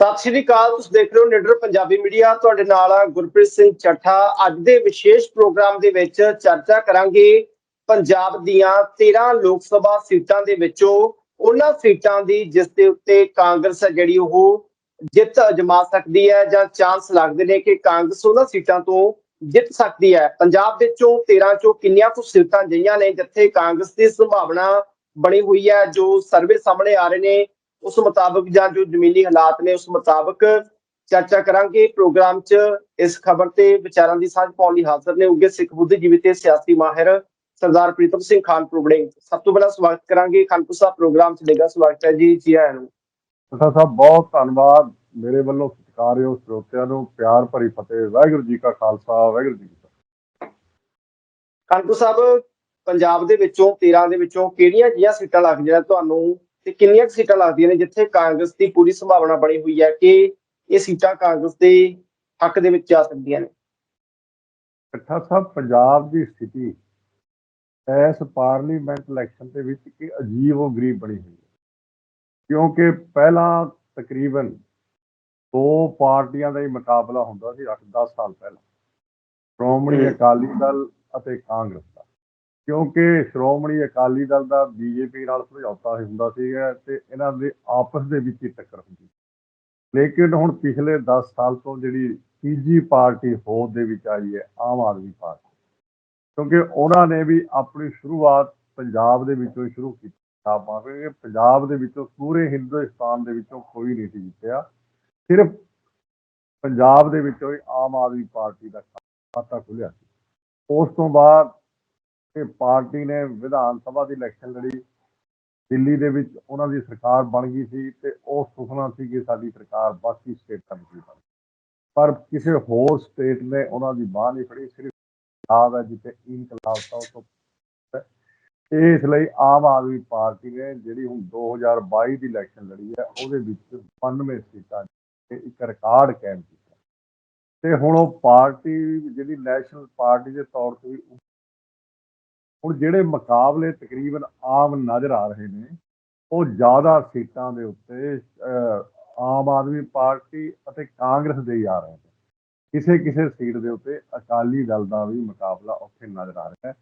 ਸਤਿ ਸ਼੍ਰੀ ਅਕਾਲ, ਤੁਸੀਂ ਦੇਖ ਰਹੇ ਹੋ ਨਿਡਰ ਪੰਜਾਬੀ ਮੀਡੀਆ। ਤੁਹਾਡੇ ਨਾਲ ਗੁਰਪ੍ਰੀਤ ਸਿੰਘ ਚੱਠਾ। ਅੱਜ ਦੇ ਵਿਸ਼ੇਸ਼ ਪ੍ਰੋਗਰਾਮ ਦੇ ਵਿੱਚ ਚਰਚਾ ਕਰਾਂਗੇ ਪੰਜਾਬ ਦੀਆਂ 13 ਲੋਕ ਸਭਾ ਸੀਟਾਂ ਦੇ ਵਿੱਚੋਂ। ਉਹਨਾਂ ਸੀਟਾਂ ਦੀ ਜਿਸ ਦੇ ਉੱਤੇ ਕਾਂਗਰਸ ਹੈ ਜਿਹੜੀ ਉਹ ਜਿੱਤ ਅਜਮਾ ਸਕਦੀ ਹੈ ਜਾਂ ਚਾਂਸ ਲੱਗਦੇ ਨੇ ਕਿ ਕਾਂਗਰਸ ਉਹਨਾਂ ਸੀਟਾਂ ਤੋਂ ਜਿੱਤ ਸਕਦੀ ਹੈ। ਪੰਜਾਬ ਵਿੱਚੋਂ 13 ਚੋਂ ਕਿੰਨੀਆਂ ਕੁ ਸੀਟਾਂ ਜਈਆਂ ਨੇ ਜਿੱਥੇ ਕਾਂਗਰਸ ਦੀ ਸੰਭਾਵਨਾ ਬਣੀ ਹੋਈ ਹੈ, ਜੋ ਸਰਵੇ ਸਾਹਮਣੇ ਆ ਰਹੇ ਨੇ। ਉਸ ਮੁਤਾਬਕ ਜਾਂ ਜੋ ਜ਼ਮੀਨੀ ਹਾਲਾਤ ਨੇ ਉਸ ਮੁਤਾਬਕ ਚਰਚਾ ਕਰਾਂਗੇ। ਪ੍ਰੋਗਰਾਮ 'ਚ ਇਸ ਖਬਰ ਤੇ ਵਿਚਾਰਾਂ ਦੀ ਸਾਂਝ ਪਾਉਣ ਲਈ ਹਾਜ਼ਰ ਨੇ ਉੱਗੇ ਸਿੱਖ ਬੁੱਧੀਜੀਵੀ ਤੇ ਸਿਆਸੀ ਮਾਹਿਰ ਸਰਦਾਰ ਪ੍ਰੀਤਮ ਸਿੰਘ ਖਾਨਪੁਰ ਵੜਿੰਗ ਸਭ ਤੋਂ ਪਹਿਲਾਂ ਸਵਾਗਤ ਕਰਾਂਗੇ ਖਾਨਪੁਰ ਸਾਹਿਬ ਪ੍ਰੋਗਰਾਮ 'ਚ। ਦੇਗਾ ਸਵਾਗਤ ਹੈ ਜੀ ਜੀ ਆਇਆਂ ਨੂੰ। ਸਰ ਸਾਹਿਬ ਬਹੁਤ ਧੰਨਵਾਦ। ਮੇਰੇ ਵੱਲੋਂ ਸਤਿਕਾਰਯੋਗ ਸਰੋਤਿਆਂ ਨੂੰ। ਪਿਆਰ ਭਰੀ ਫਤਿਹ। ਵਾਹਿਗੁਰੂ ਜੀ ਕਾ ਖਾਲਸਾ ਵਾਹਿਗੁਰੂ ਜੀ ਕੀ ਫਤਿਹ। ਖਾਨਪੁਰ ਸਾਹਿਬ ਪੰਜਾਬ ਦੇ ਵਿੱਚੋਂ 13 ਦੇ ਵਿੱਚੋਂ ਕਿਹੜੀਆਂ ਜਿਹੀਆਂ ਸੀਟਾਂ ਲੱਗਦੀਆਂ ਤੁਹਾਨੂੰ ਤੇ ਕਿੰਨੀਆਂ ਕੁ ਸੀਟਾਂ ਲੱਗਦੀਆਂ ਨੇ ਜਿੱਥੇ ਕਾਂਗਰਸ ਦੀ ਪੂਰੀ ਸੰਭਾਵਨਾ ਬਣੀ ਹੋਈ ਹੈ ਕਿ ਇਹ ਸੀਟਾਂ ਕਾਂਗਰਸ ਦੇ ਹੱਕ ਦੇ ਵਿੱਚ ਜਾ ਸਕਦੀਆਂ ਨੇ? ਇਕੱਠਾ ਸਾਹਿਬ ਪੰਜਾਬ ਦੀ ਸਥਿਤੀ ਇਸ ਪਾਰਲੀਮੈਂਟ ਇਲੈਕਸ਼ਨ ਦੇ ਵਿੱਚ ਇੱਕ ਅਜੀਬ ਉਹ ਗਰੀਬ ਬਣੀ ਹੋਈ ਹੈ। ਕਿਉਂਕਿ ਪਹਿਲਾਂ ਤਕਰੀਬਨ ਦੋ ਪਾਰਟੀਆਂ ਦਾ ਹੀ ਮੁਕਾਬਲਾ ਹੁੰਦਾ ਸੀ 8-10 ਸਾਲ ਪਹਿਲਾਂ। ਸ਼੍ਰੋਮਣੀ। ਅਕਾਲੀ ਦਲ ਅਤੇ ਕਾਂਗਰਸ। ਕਿਉਂਕਿ ਸ਼੍ਰੋਮਣੀ ਅਕਾਲੀ ਦਲ ਦਾ ਬੀਜੇਪੀ ਨਾਲ ਸਮਝੌਤਾ ਹੁੰਦਾ ਸੀਗਾ ਤੇ ਇਹਨਾਂ ਦੇ ਆਪਸ ਦੇ ਵਿੱਚ ਹੀ ਟੱਕਰ ਹੁੰਦੀ ਲੇਕਿਨ ਹੁਣ ਪਿਛਲੇ 10 ਸਾਲ ਤੋਂ ਜਿਹੜੀ ਤੀਜੀ ਪਾਰਟੀ ਹੋਂਦ ਦੇ ਵਿੱਚ ਆਈ ਹੈ, ਆਮ ਆਦਮੀ ਪਾਰਟੀ, ਕਿਉਂਕਿ ਉਹਨਾਂ ਨੇ ਵੀ ਆਪਣੀ ਸ਼ੁਰੂਆਤ ਪੰਜਾਬ ਦੇ ਵਿੱਚੋਂ ਹੀ ਸ਼ੁਰੂ ਕੀਤੀ ਆਪਾਂ ਪੰਜਾਬ ਦੇ ਵਿੱਚੋਂ ਪੂਰੇ ਹਿੰਦੁਸਤਾਨ ਦੇ ਵਿੱਚੋਂ ਕੋਈ ਨਹੀਂ ਸੀ ਜਿੱਤਿਆ, ਸਿਰਫ ਪੰਜਾਬ ਦੇ ਵਿੱਚੋਂ ਹੀ ਆਮ ਆਦਮੀ ਪਾਰਟੀ ਦਾ ਖਾਤਾ ਖੁੱਲਿਆ ਸੀ। ਉਸ ਤੋਂ ਬਾਅਦ ਇਹ ਪਾਰਟੀ ਨੇ ਵਿਧਾਨ ਸਭਾ ਦੀ ਇਲੈਕਸ਼ਨ ਲੜੀ। ਦਿੱਲੀ ਦੇ ਵਿੱਚ ਉਹਨਾਂ ਦੀ ਸਰਕਾਰ ਬਣ ਗਈ ਸੀ ਤੇ ਉਹ ਸੁਪਨਾ ਸੀ ਕਿ ਸਾਡੀ ਸਰਕਾਰ ਬਾਕੀ ਸਟੇਟਾਂ ਵਿੱਚ ਵੀ ਬਣੇ ਪਰ ਕਿਸੇ ਹੋਰ ਸਟੇਟ ਨੇ ਉਹਨਾਂ ਦੀ ਬਾਹ ਨਹੀਂ ਫੜੀ, ਸਿਰਫ ਪੰਜਾਬ ਹੈ ਜਿੱਥੇ ਇਨਕਲਾਬ ਦਾ ਉਸ ਤੋਂ ਇਸ ਲਈ ਆਮ ਆਦਮੀ ਪਾਰਟੀ ਨੇ ਜਿਹੜੀ ਹੁਣ 2022 ਦੀ ਇਲੈਕਸ਼ਨ ਲੜੀ ਹੈ, ਉਹਦੇ ਵਿੱਚ 92 ਸੀਟਾਂ ਤੇ ਇੱਕ ਰਿਕਾਰਡ ਕਾਇਮ ਕੀਤਾ। ਤੇ ਹੁਣ ਉਹ ਪਾਰਟੀ, ਜਿਹੜੀ ਨੈਸ਼ਨਲ ਪਾਰਟੀ ਦੇ ਤੌਰ ਤੇ ਵੀ ਹੁਣ ਜਿਹੜੇ ਮੁਕਾਬਲੇ ਤਕਰੀਬਨ ਆਮ ਨਜ਼ਰ ਆ ਰਹੇ ਨੇ, ਉਹ ਜ਼ਿਆਦਾ ਸੀਟਾਂ ਦੇ ਉੱਤੇ ਆਮ ਆਦਮੀ ਪਾਰਟੀ ਅਤੇ ਕਾਂਗਰਸ ਦੇ ਹੀ ਆ ਰਹੇ ਨੇ। ਕਿਸੇ ਕਿਸੇ ਸੀਟ ਦੇ ਉੱਤੇ ਅਕਾਲੀ ਦਲ ਦਾ ਵੀ ਮੁਕਾਬਲਾ ਉੱਥੇ ਨਜ਼ਰ ਆ ਰਿਹਾ ਹੈ।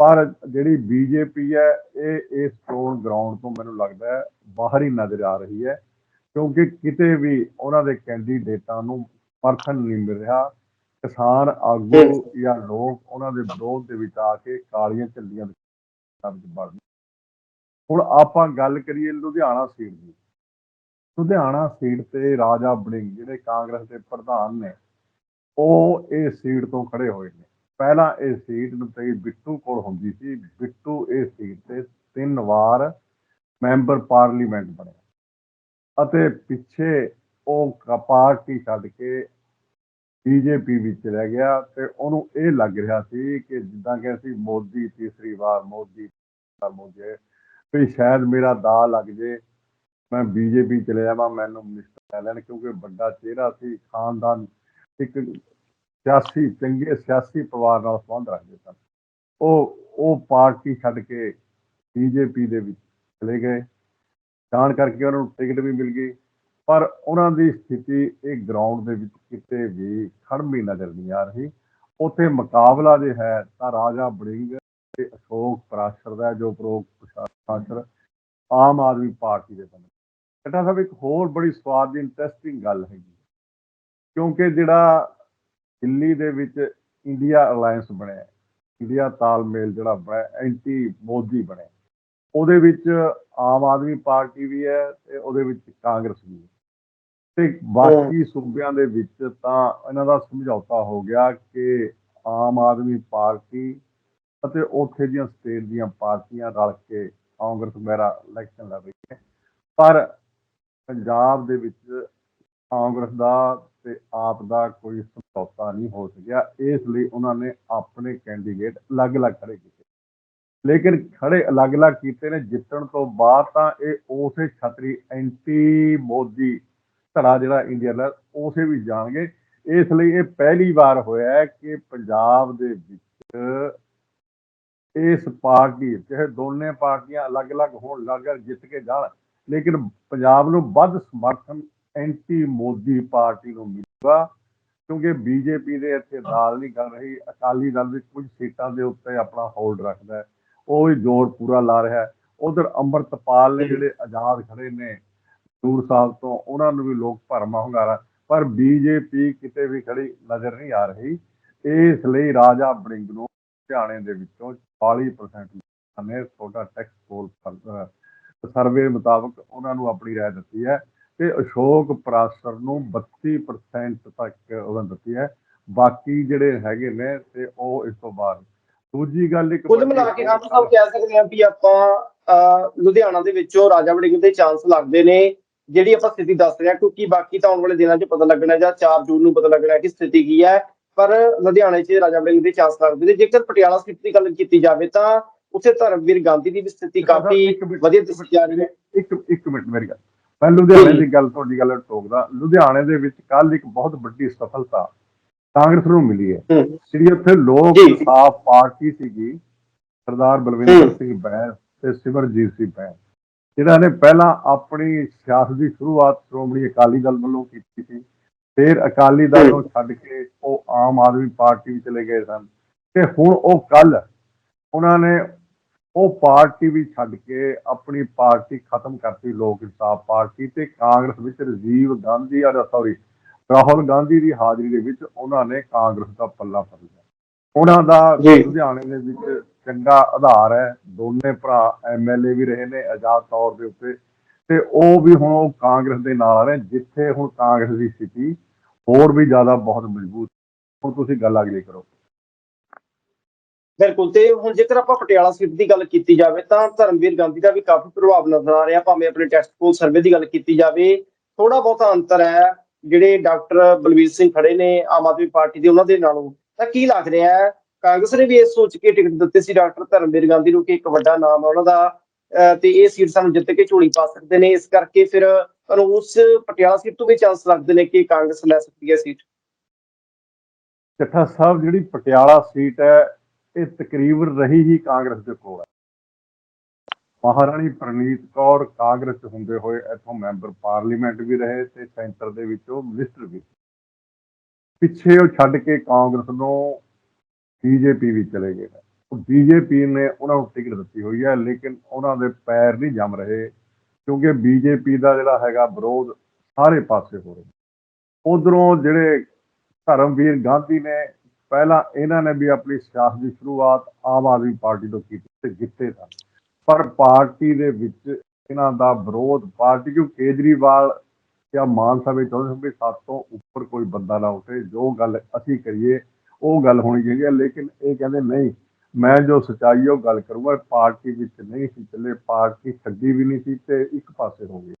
ਪਰ ਜਿਹੜੀ ਬੀਜੇਪੀ ਹੈ, ਇਹ ਇਸ ਚੋਣ ਗਰਾਊਂਡ ਤੋਂ ਮੈਨੂੰ ਲੱਗਦਾ ਹੈ ਬਾਹਰ ਹੀ ਨਜ਼ਰ ਆ ਰਹੀ ਹੈ, ਕਿਉਂਕਿ ਕਿਤੇ ਵੀ ਉਹਨਾਂ ਦੇ ਕੈਂਡੀਡੇਟਾਂ ਨੂੰ ਪਰਖਣ ਨਹੀਂ ਮਿਲ ਰਿਹਾ। ਕਿਸਾਨ ਆਗੂ ਜਾਂ ਲੋਕ ਉਹਨਾਂ ਦੇ ਵਿਰੋਧ ਦੇ ਵਿੱਚ ਆ ਕੇ ਕਾਲੀਆਂ ਝੰਡੀਆਂ ਦੇ ਵਿੱਚ ਵੜਦੇ ਹੁਣ ਆਪਾਂ ਗੱਲ ਕਰੀਏ ਲੁਧਿਆਣਾ ਸੀਟ ਦੀ। ਲੁਧਿਆਣਾ ਸੀਟ ਤੇ ਰਾਜਾ ਬੜਿੰਗ ਜਿਹੜੇ ਕਾਂਗਰਸ ਦੇ ਪ੍ਰਧਾਨ ਨੇ ਉਹ ਇਹ ਸੀਟ ਤੋਂ ਖੜੇ ਹੋਏ ਨੇ। ਪਹਿਲਾਂ ਇਹ ਸੀਟ ਨੂੰ ਤੇ ਬਿੱਟੂ ਕੋਲ ਹੁੰਦੀ ਸੀ। ਬਿੱਟੂ ਇਹ ਸੀਟ ਤੇ ਤਿੰਨ ਵਾਰ ਮੈਂਬਰ ਪਾਰਲੀਮੈਂਟ ਬਣਿਆ। ਅਤੇ ਪਿੱਛੇ ਉਹ ਪਾਰਟੀ ਛੱਡ ਕੇ ਬੀਜੇਪੀ ਵਿੱਚ ਰਹਿ ਗਿਆ ਤੇ ਉਹਨੂੰ ਇਹ ਲੱਗ ਰਿਹਾ ਸੀ ਕਿ ਜਿੱਦਾਂ ਕਿ ਅਸੀਂ ਮੋਦੀ, ਤੀਸਰੀ ਵਾਰ ਮੋਦੀ ਵਾਰ ਮੋਦੀ ਵੀ ਸ਼ਾਇਦ ਮੇਰਾ ਦਾ ਲੱਗ ਜੇ, ਮੈਂ ਬੀਜੇਪੀ ਚਲੇ ਜਾਵਾਂ, ਮੈਨੂੰ ਮਿਨਿਸਟਰ ਲੈ ਲੈਣ ਕਿਉਂਕਿ ਵੱਡਾ ਚਿਹਰਾ ਸੀ, ਖਾਨਦਾਨ, ਇੱਕ ਸਿਆਸੀ, ਚੰਗੇ ਸਿਆਸੀ ਪਰਿਵਾਰ ਨਾਲ ਸੰਬੰਧ ਰੱਖਦੇ ਸਨ। ਉਹ ਉਹ ਪਾਰਟੀ ਛੱਡ ਕੇ ਬੀਜੇਪੀ ਦੇ ਵਿੱਚ ਚਲੇ ਗਏ। ਜਾਣ ਕਰਕੇ ਉਹਨਾਂ ਨੂੰ ਟਿਕਟ ਵੀ ਮਿਲ ਗਈ। ਪਰ ਉਹਨਾਂ ਦੀ ਸਥਿਤੀ ਇਹ ਗਰਾਊਂਡ ਦੇ ਵਿੱਚ ਕਿਤੇ ਵੀ ਖੜਮੀ ਨਜ਼ਰ ਨਹੀਂ ਆ ਰਹੀ। ਉੱਥੇ ਮੁਕਾਬਲਾ ਜੇ ਹੈ ਤਾਂ ਰਾਜਾ ਬੜਿੰਗ ਤੇ ਅਸ਼ੋਕ ਪ੍ਰਾਸ਼ਰ ਦਾ ਜੋ ਪ੍ਰੋਕ ਪ੍ਰਾਸ਼ਰ ਆਮ ਆਦਮੀ ਪਾਰਟੀ ਦੇ ਬਣੇ ਬੇਟਾ ਸਾਹਿਬ, ਇੱਕ ਹੋਰ ਬੜੀ ਸਵਾਦ ਦੀ ਇੰਟਰਸਟਿੰਗ ਗੱਲ ਹੈਗੀ ਕਿਉਂਕਿ ਜਿਹੜਾ ਦਿੱਲੀ ਦੇ ਵਿੱਚ ਇੰਡੀਆ ਅਲਾਈਅੰਸ ਬਣਿਆ ਇੰਡੀਆ ਤਾਲਮੇਲ ਜਿਹੜਾ ਬਣਿਆ ਐਂਟੀ ਮੋਦੀ ਬਣਿਆ ਉਹਦੇ ਵਿੱਚ ਆਮ ਆਦਮੀ ਪਾਰਟੀ ਵੀ ਹੈ ਤੇ ਉਹਦੇ ਵਿੱਚ ਕਾਂਗਰਸ ਵੀ ਹੈ। ਤੇ ਬਾਕੀ ਸੂਬਿਆਂ ਦੇ ਵਿੱਚ ਤਾਂ ਇਹਨਾਂ ਦਾ ਸਮਝੌਤਾ ਹੋ ਗਿਆ ਕਿ ਆਮ ਆਦਮੀ ਪਾਰਟੀ ਅਤੇ ਉੱਥੇ ਦੀਆਂ ਸਟੇਟ ਦੀਆਂ ਪਾਰਟੀਆਂ ਰਲ ਕੇ ਕਾਂਗਰਸ ਵਗੈਰਾ ਇਲੈਕਸ਼ਨ ਲੜ ਰਹੀ ਹੈ। ਪਰ ਪੰਜਾਬ ਦੇ ਵਿੱਚ ਕਾਂਗਰਸ ਦਾ ਤੇ ਆਪ ਦਾ ਕੋਈ ਸਮਝੌਤਾ ਨਹੀਂ ਹੋ ਸਕਿਆ। ਇਸ ਲਈ ਉਹਨਾਂ ਨੇ ਆਪਣੇ ਕੈਂਡੀਡੇਟ ਅਲੱਗ-ਅਲੱਗ ਖੜੇ ਕੀਤੇ। ਲੇਕਿਨ ਖੜੇ ਅਲੱਗ-ਅਲੱਗ ਕੀਤੇ ਨੇ, ਜਿੱਤਣ ਤੋਂ ਬਾਅਦ ਤਾਂ ਇਹ ਉਸੇ ਛਤਰੀ ਐਂਟੀ ਮੋਦੀ ਧੜਾ ਜਿਹੜਾ ਇੰਡੀਆ ਦਾ ਉਸੇ ਵੀ ਜਾਣਗੇ। ਇਸ ਲਈ ਇਹ ਪਹਿਲੀ ਵਾਰ ਹੋਇਆ ਹੈ ਕਿ ਪੰਜਾਬ ਦੇ ਵਿੱਚ ਇਸ ਪਾਰਟੀ ਚਾਹੇ ਦੋਨੇ ਪਾਰਟੀਆਂ ਅਲੱਗ-ਅਲੱਗ ਹੋਣ ਲੱਗ ਜਿੱਤ ਕੇ ਜਾਣ। ਲੇਕਿਨ ਪੰਜਾਬ ਨੂੰ ਵੱਧ ਸਮਰਥਨ ਐਂਟੀ ਮੋਦੀ ਪਾਰਟੀ ਨੂੰ ਮਿਲੂਗਾ ਕਿਉਂਕਿ ਬੀਜੇਪੀ ਦੇ ਇੱਥੇ ਦਾਲ ਨਹੀਂ ਕਰ ਰਹੀ। ਅਕਾਲੀ ਦਲ ਵੀ ਕੁਝ ਸੀਟਾਂ ਦੇ ਉੱਤੇ ਆਪਣਾ ਹੋਲਡ ਰੱਖਦਾ ਹੈ। ਉਹ ਵੀ ਜ਼ੋਰ ਪੂਰਾ ਲਾ ਰਿਹਾ ਹੈ। ਉਧਰ ਅੰਮ੍ਰਿਤਪਾਲ ਨੇ ਜਿਹੜੇ ਆਜ਼ਾਦ ਖੜੇ ਨੇ ਦੂਰ ਸਾਹਿਬ ਤੋਂ ਉਹਨਾਂ ਨੂੰ ਵੀ ਲੋਕ ਭਰਮਾ ਹੁੰਗਾਰਾ ਪਰ ਬੀਜੇਪੀ ਕਿਤੇ ਵੀ ਖੜੀ ਨਜ਼ਰ ਨਹੀਂ ਆ ਰਹੀ। ਇਸ ਲਈ ਰਾਜਾ ਬੜਿੰਗ ਨੂੰ ਹਰਿਆਣੇ ਦੇ ਵਿੱਚੋਂ 40% ਨੇ ਛੋਟਾ ਟੈਕਸ ਪੋਲ ਸਰਵੇ ਮੁਤਾਬਕ ਉਹਨਾਂ ਨੂੰ ਆਪਣੀ ਰਾਏ ਦਿੱਤੀ ਹੈ ਤੇ ਅਸ਼ੋਕ ਪ੍ਰਾਸਰ ਨੂੰ 32% ਤੱਕ ਉਹਨਾਂ ਦਿੱਤੀ ਹੈ। ਬਾਕੀ ਜਿਹੜੇ ਹੈਗੇ ਨੇ ਤੇ ਉਹ ਇਸ ਤੋਂ ਬਾਅਦ। ਦੂਜੀ ਗੱਲ ਇੱਕ ਕੁੱਲ ਮਿਲਾ ਕੇ ਖਾਨ ਸਾਹਿਬ ਕਹਿ ਸਕਦੇ ਹਾਂ ਵੀ ਆਪਾਂ ਲੁਧਿਆਣਾ ਦੇ ਵਿੱਚੋਂ ਰਾਜਾ ਵੜਿੰਗ ਦੇ ਚਾਂਸ ਲੱਗਦੇ ਨੇ। ਜਿਹੜੀ ਆਪਾਂ ਸਥਿਤੀ ਦੱਸ ਰਹੇ ਹਾਂ ਕਿਉਂਕਿ ਬਾਕੀ ਤਾਂ ਆਉਣ ਵਾਲੇ ਦਿਨਾਂ 'ਚ ਪਤਾ ਲੱਗਣਾ ਜਾਂ 4 ਜੂਨ ਨੂੰ ਪਤਾ ਲੱਗਣਾ ਕਿ ਸਥਿਤੀ ਕੀ ਹੈ। ਪਰ ਲੁਧਿਆਣੇ 'ਚ ਰਾਜਾ ਵੜਿੰਗ ਦੇ ਚਾਂਸ ਲੱਗਦੇ ਨੇ। ਜੇਕਰ ਪਟਿਆਲਾ ਸਥਿਤੀ ਦੀ ਗੱਲ ਕੀਤੀ ਜਾਵੇ ਤਾਂ ਉੱਥੇ ਧਰਮਵੀਰ ਗਾਂਧੀ ਦੀ ਵੀ ਸਥਿਤੀ ਕਾਫੀ ਵਧੀਆ ਦੱਸੀ ਜਾ ਰਹੀ ਹੈ। ਇੱਕ ਇੱਕ ਮਿੰਟ ਮੇਰੀ ਗੱਲ। ਮੈਂ ਲੁਧਿਆਣੇ ਦੀ ਗੱਲ ਤੁਹਾਡੀ ਗੱਲ ਟੋਕਦਾ। ਲੁਧਿਆਣੇ ਦੇ ਵਿੱਚ ਕੱਲ ਇੱਕ ਬਹੁਤ ਵੱਡੀ ਸਫਲਤਾ ਕਾਂਗਰਸ ਨੂੰ ਮਿਲੀ ਹੈ। ਜਿਹੜੀ ਉੱਥੇ ਲੋਕ। ਇਨਸਾਫ ਪਾਰਟੀ ਸੀਗੀ ਸਰਦਾਰ ਬਲਵਿੰਦਰ ਸਿੰਘ ਬੈਂਸ ਤੇ ਸਿਮਰਜੀਤ ਸਿੰਘ ਬੈਂਸ। ਜਿਹੜਾ ਨੇ ਪਹਿਲਾਂ ਆਪਣੀ ਸਿਆਸਤ ਦੀ ਸ਼ੁਰੂਆਤ ਸ਼੍ਰੋਮਣੀ ਅਕਾਲੀ ਦਲ ਵੱਲੋਂ ਕੀਤੀ ਸੀ ਫਿਰ ਅਕਾਲੀ ਦਲ ਨੂੰ ਛੱਡ ਕੇ ਉਹ ਆਮ ਆਦਮੀ ਪਾਰਟੀ ਵਿੱਚ ਚਲੇ ਗਏ ਸਨ ਤੇ ਹੁਣ ਉਹ ਕੱਲ ਉਹਨਾਂ ਨੇ ਉਹ ਪਾਰਟੀ ਵੀ ਛੱਡ ਕੇ ਆਪਣੀ ਪਾਰਟੀ ਖਤਮ ਕਰਤੀ ਲੋਕ ਇਨਸਾਫ ਪਾਰਟੀ ਤੇ ਕਾਂਗਰਸ ਵਿੱਚ ਰਾਜੀਵ ਗਾਂਧੀ ਔਰ ਸੌਰੀ ਰਾਹੁਲ ਗਾਂਧੀ ਦੀ ਹਾਜ਼ਰੀ ਦੇ ਵਿੱਚ ਉਹਨਾਂ ਨੇ ਕਾਂਗਰਸ ਦਾ ਪੱਲਾ ਫੜ ਲਿਆ ਉਹਨਾਂ ਦਾ। ਲੁਧਿਆਣੇ ਦੇ ਵਿੱਚ ਚੰਗਾ ਆਧਾਰ ਹੈ। ਦੋਨੇ ਭਰਾ ਐਮਐਲਏ ਵੀ ਰਹੇ ਨੇ ਆਜ਼ਾਦ ਤੌਰ ਦੇ ਉੱਤੇ। ਤੇ ਉਹ ਵੀ ਹੁਣ ਉਹ ਕਾਂਗਰਸ ਦੇ ਨਾਲ ਆ ਰਹੇ ਜਿੱਥੇ ਹੁਣ ਕਾਂਗਰਸ ਦੀ ਸਥਿਤੀ ਹੋਰ ਵੀ ਜ਼ਿਆਦਾ ਬਹੁਤ ਮਜ਼ਬੂਤ। ਹੁਣ ਤੁਸੀਂ ਗੱਲ ਅਗਲੀ ਕਰੋ। ਬਿਲਕੁਲ, ਤੇ ਹੁਣ ਜੇਕਰ ਆਪਾਂ ਪਟਿਆਲਾ ਸੀਟ ਦੀ ਗੱਲ ਕੀਤੀ ਜਾਵੇ, ਤਾਂ ਧਰਮਵੀਰ ਗਾਂਧੀ ਦਾ ਵੀ ਕਾਫੀ ਪ੍ਰਭਾਵ ਨਜ਼ਰ ਆ ਰਿਹਾ, ਭਾਵੇਂ ਆਪਣੇ ਟੈਸਟ ਪੋਲ ਸਰਵੇ ਦੀ ਗੱਲ ਕੀਤੀ ਜਾਵੇ। ਥੋੜਾ ਬਹੁਤਾ ਅੰਤਰ ਹੈ, ਜਿਹੜੇ ਡਾਕਟਰ ਬਲਵੀਰ ਸਿੰਘ ਖੜੇ ਨੇ, ਆਮ ਆਦਮੀ ਪਾਰਟੀ ਦੇ ਉਹਨਾਂ ਦੇ ਨਾਲੋਂ। ਤਾਂ ਕੀ ਲੱਗ ਰਿਹਾ ਹੈ? ਕਾਂਗਰਸ ਨੇ ਵੀ ਇਹ ਸੋਚ ਕੇ ਟਿਕਟ ਦਿੱਤੀ ਸੀ ਡਾਕਟਰ ਧਰਮਵੀਰ ਗਾਂਧੀ ਨੂੰ ਕਿ ਇੱਕ ਵੱਡਾ ਨਾਮ ਹੈ ਉਹਨਾਂ ਦਾ ਤੇ ਇਹ ਸੀਟ ਸਾਨੂੰ ਜਿੱਤ ਕੇ ਝੋਲੀ ਪਾ ਸਕਦੇ ਨੇ। ਇਸ ਕਰਕੇ ਫਿਰ ਉਸ ਪਟਿਆਲਾ ਸੀਟ ਤੋਂ ਵੀ ਚਾਂਸ ਲੱਗਦੇ ਨੇ ਕਿ ਕਾਂਗਰਸ ਲੈ ਸਕਦੀ ਹੈ ਸੀਟ। ਚੱਠਾ ਸਾਹਿਬ, ਜਿਹੜੀ ਪਟਿਆਲਾ ਸੀਟ ਹੈ, ਇਹ ਤਕਰੀਬਨ ਰਹੀ ਹੀ ਕਾਂਗਰਸ ਦੇ ਕੋਲ ਹੈ। ਮਹਾਰਾਣੀ ਪ੍ਰਨੀਤ ਕੌਰ ਕਾਂਗਰਸ 'ਚ ਹੁੰਦੇ ਹੋਏ ਇੱਥੋਂ ਮੈਂਬਰ ਪਾਰਲੀਮੈਂਟ ਵੀ ਰਹੇ ਤੇ ਸੈਂਟਰ ਦੇ ਵਿੱਚੋਂ ਮਿਨਿਸਟਰ ਵੀ ਪਿੱਛੇ ਉਹ ਛੱਡ ਕੇ ਕਾਂਗਰਸ ਨੂੰ ਬੀਜੇਪੀ ਵੀ ਚਲੇ ਗਏ ਨੇ। ਬੀਜੇਪੀ ਨੇ ਉਹਨਾਂ ਨੂੰ ਟਿਕਟ ਦਿੱਤੀ ਹੋਈ ਹੈ, ਲੇਕਿਨ ਉਹਨਾਂ ਦੇ ਪੈਰ ਨਹੀਂ ਜੰਮ ਰਹੇ ਕਿਉਂਕਿ ਬੀਜੇਪੀ ਦਾ ਜਿਹੜਾ ਹੈਗਾ ਵਿਰੋਧ ਸਾਰੇ ਪਾਸੇ ਹੋ ਰਿਹਾ ਉਧਰੋਂ ਜਿਹੜੇ ਧਰਮਵੀਰ ਗਾਂਧੀ ਨੇ, ਪਹਿਲਾਂ ਇਹਨਾਂ ਨੇ ਵੀ ਆਪਣੀ ਸਿਆਸਤ ਦੀ ਸ਼ੁਰੂਆਤ ਆਮ ਆਦਮੀ ਪਾਰਟੀ ਤੋਂ ਕੀਤੀ ਤੇ ਜਿੱਤੇ ਸਨ ਪਰ ਪਾਰਟੀ ਦੇ ਵਿੱਚ ਇਹਨਾਂ ਦਾ ਵਿਰੋਧ, ਪਾਰਟੀ ਕਿਉਂ ਕੇਜਰੀਵਾਲ ਜਾਂ ਮਾਨ ਸਾਹਿਬ ਚਾਹੁੰਦੇ ਸੀ ਵੀ ਸੱਤ ਤੋਂ ਉੱਪਰ ਕੋਈ ਬੰਦਾ ਨਾ ਉੱਠੇ, ਜੋ ਗੱਲ ਅਸੀਂ ਕਰੀਏ ਉਹ ਗੱਲ ਹੋਣੀ ਚਾਹੀਦੀ ਹੈ, ਲੇਕਿਨ ਇਹ ਕਹਿੰਦੇ ਨਹੀਂ, ਮੈਂ ਜੋ ਸਚਾਈ ਉਹ ਗੱਲ ਕਰੂੰਗਾ, ਪਾਰਟੀ ਵਿੱਚ ਨਹੀਂ ਸੀ ਚੱਲੇ, ਪਾਰਟੀ ਛੱਡੀ ਵੀ ਨਹੀਂ ਸੀ ਤੇ ਇੱਕ ਪਾਸੇ ਹੋ ਗਈ।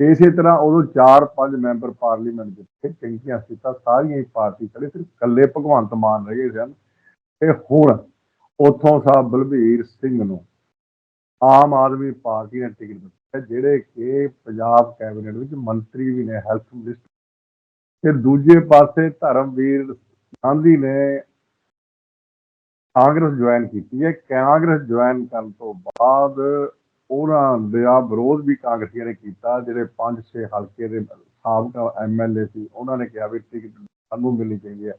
ਇਸੇ ਤਰ੍ਹਾਂ ਉਦੋਂ 4-5 ਮੈਂਬਰ ਪਾਰਲੀਮੈਂਟ ਜਿੱਥੇ ਚੰਗੀਆਂ ਸੀਟਾਂ, ਸਾਰੀਆਂ ਹੀ ਪਾਰਟੀ ਖੜੇ ਸਿਰਫ ਇਕੱਲੇ ਭਗਵੰਤ ਮਾਨ ਰਹੇ ਸਨ। ਤੇ ਹੁਣ ਉਥੋਂ ਸਾਹਿਬ ਬਲਬੀਰ ਸਿੰਘ ਨੂੰ ਆਮ ਆਦਮੀ ਪਾਰਟੀ ਨੇ ਟਿਕਟ ਦਿੱਤੀ ਜਿਹੜੇ ਕਿ ਪੰਜਾਬ ਕੈਬਨਿਟ ਵਿੱਚ ਮੰਤਰੀ ਵੀ ਨੇ, ਹੈਲਥ ਮਿਨਿਸਟਰ। ਤੇ ਦੂਜੇ ਪਾਸੇ ਧਰਮਵੀਰ ਗਾਂਧੀ ਨੇ ਕਾਂਗਰਸ ਜੁਆਇਨ ਕੀਤੀ ਹੈ। ਕਾਂਗਰਸ ਜੁਆਇਨ ਕਰਨ ਤੋਂ ਬਾਅਦ ਉਹਨਾਂ ਦਾ ਵਿਰੋਧ ਵੀ ਕਾਂਗਰਸੀਆਂ ਨੇ ਕੀਤਾ, ਜਿਹੜੇ 5-6 ਹਲਕੇ ਦੇ ਸਾਬਕਾ ਐਮਐਲਏ ਸੀ, ਉਹਨਾਂ ਨੇ ਕਿਹਾ ਵੀ ਟਿਕਟ ਸਾਨੂੰ ਮਿਲਣੀ ਚਾਹੀਦੀ ਹੈ।